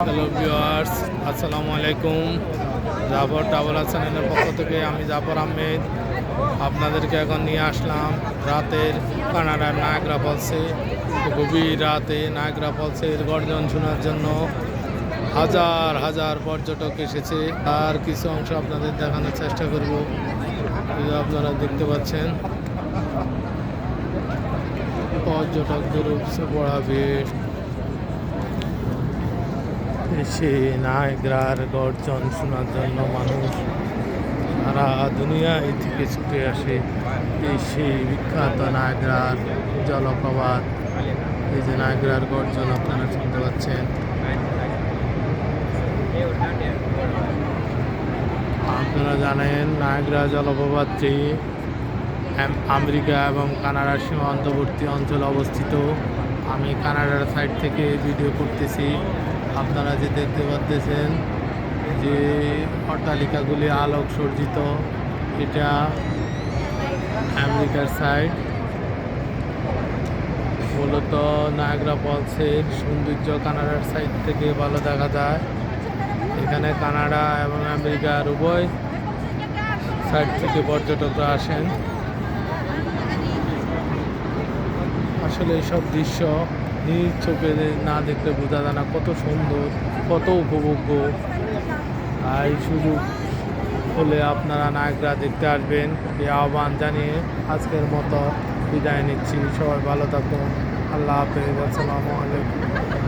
Hello viewers আসসালামু আলাইকুম Zafar traveller চ্যানেলের পক্ষ থেকে আমি জাফর আহমেদ আপনাদেরকে এখন নিয়ে আসলাম রাতের কানাডার নায়গ্রা ফলসে গভীর রাতে নায়গ্রা ফলসের গর্জন শোনার জন্য। হাজার হাজার পর্যটক এসেছে। তার কিছু অংশ আপনাদের দেখানোর চেষ্টা করব। আপনারা দেখতে পাচ্ছেন। পর্যটকদের উপসে পড়া ভিড় এসে নায়গ্রার গর্জন শোনার জন্য মানুষ সারা দুনিয়ায় থেকে ছুটে আসে। এই সেই বিখ্যাত নায়গ্রার জলপ্রপাত, এই যে নায়গ্রার গর্জন আপনারা শুনতে পাচ্ছেন। আপনারা জানেন নায়গ্রা জলপ্রপাতটি আম- আমেরিকা এবং কানাডার সীমান্তবর্তী অঞ্চলে অবস্থিত। আমি কানাডার সাইড থেকে ভিডিও করতেছি। আপনারা যে দেখতে পাচ্ছেন যে অট্টালিকাগুলি আলোক সজ্জিত এটা আমেরিকার সাইড মূলত নায়গ্রা ফলসের সৌন্দর্য কানাডার সাইড থেকে ভালো দেখা যায়। এখানে কানাডা এবং আমেরিকার উভয় সাইড থেকে পর্যটকরা আসেন। আসলে এইসব দৃশ্য নিজ চোখে না দেখলে বোঝা যায় না কত সুন্দর, কত উপভোগ্য। এই সুযোগ হলে আপনারা নায়করা দেখতে আসবেন এই আহ্বান জানিয়ে আজকের মতো বিদায় নিচ্ছি। সবাই ভালো থাকুন। আল্লাহ হাফেজ। আসসালামু আলাইকুম।